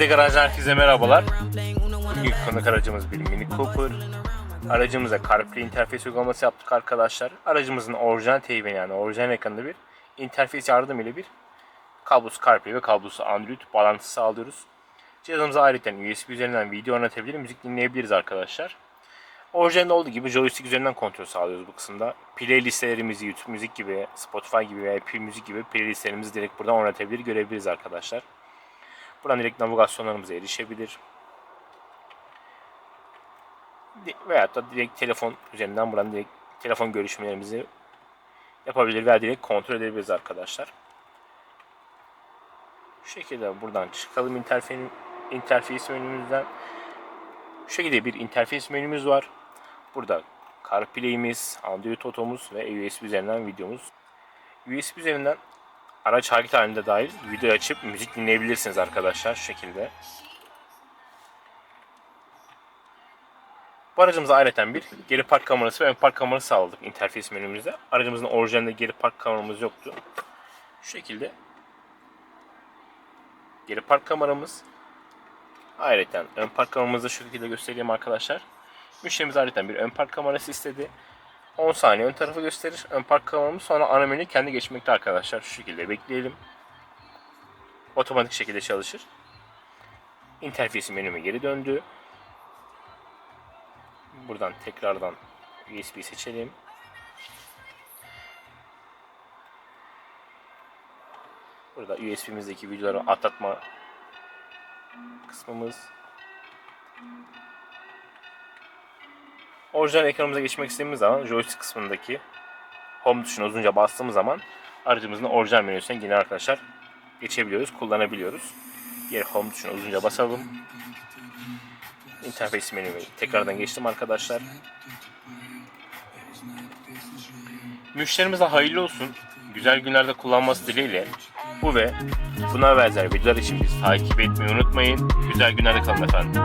GT Garaj'dan herkese merhabalar. Bugün konuk aracımız bir Mini Cooper. Aracımıza CarPlay interfeys uygulaması yaptık arkadaşlar. Aracımızın orijinal teybini yani orijinal ekranında bir interfeys yardımıyla bir kablosu CarPlay ve kablosu Android bağlantısı sağlıyoruz. Cihazımıza ayrıca USB üzerinden video oynatabilir, müzik dinleyebiliriz arkadaşlar. Orijinalde olduğu gibi joystick üzerinden kontrol sağlıyoruz bu kısımda. Playlistlerimizi YouTube müzik gibi, Spotify gibi veya Apple müzik gibi playlistlerimizi direkt buradan oynatabilir, görebiliriz arkadaşlar. Buradan direkt navigasyonlarımıza erişebilir. Veyahut da direkt telefon üzerinden buradan direkt telefon görüşmelerimizi yapabilir veya direkt kontrol edebiliriz arkadaşlar. Şu şekilde buradan çıkalım interfeys, interfeys menümüzden. Şu şekilde bir interfeys menümüz var. Burada CarPlay'imiz, Android Auto'muz ve USB üzerinden videomuz. USB üzerinden araç hareket halinde dahil video açıp müzik dinleyebilirsiniz arkadaşlar şu şekilde. Bu aracımıza ayrıca bir geri park kamerası ve ön park kamerası sağladık interfeys menümüzde. Aracımızın orijinalinde geri park kameramız yoktu. Şu şekilde geri park kameramız. Ayrıca ön park kameramızı şu şekilde göstereyim arkadaşlar. Müşterimiz ayrıca bir ön park kamerası istedi. 10 saniye ön tarafı gösterir. Ön park kameramız sonra ana menü kendi geçmekte arkadaşlar. Şu şekilde bekleyelim. Otomatik şekilde çalışır. İnterfeysi menüme geri döndü. Buradan tekrardan USB seçelim. Burada USB'mizdeki videoları atlatma kısmımız. Orijinal ekranımıza geçmek istediğimiz zaman joystick kısmındaki home tuşuna uzunca bastığımız zaman aracımızın orijinal menüsüne yine arkadaşlar geçebiliyoruz, kullanabiliyoruz. Diğer home tuşuna uzunca basalım. Interface menümü tekrardan geçtim arkadaşlar. Müşterimize hayırlı olsun. Güzel günlerde kullanması dileğiyle bu ve buna benzer videolar için bizi takip etmeyi unutmayın. Güzel günlerde kalın efendim.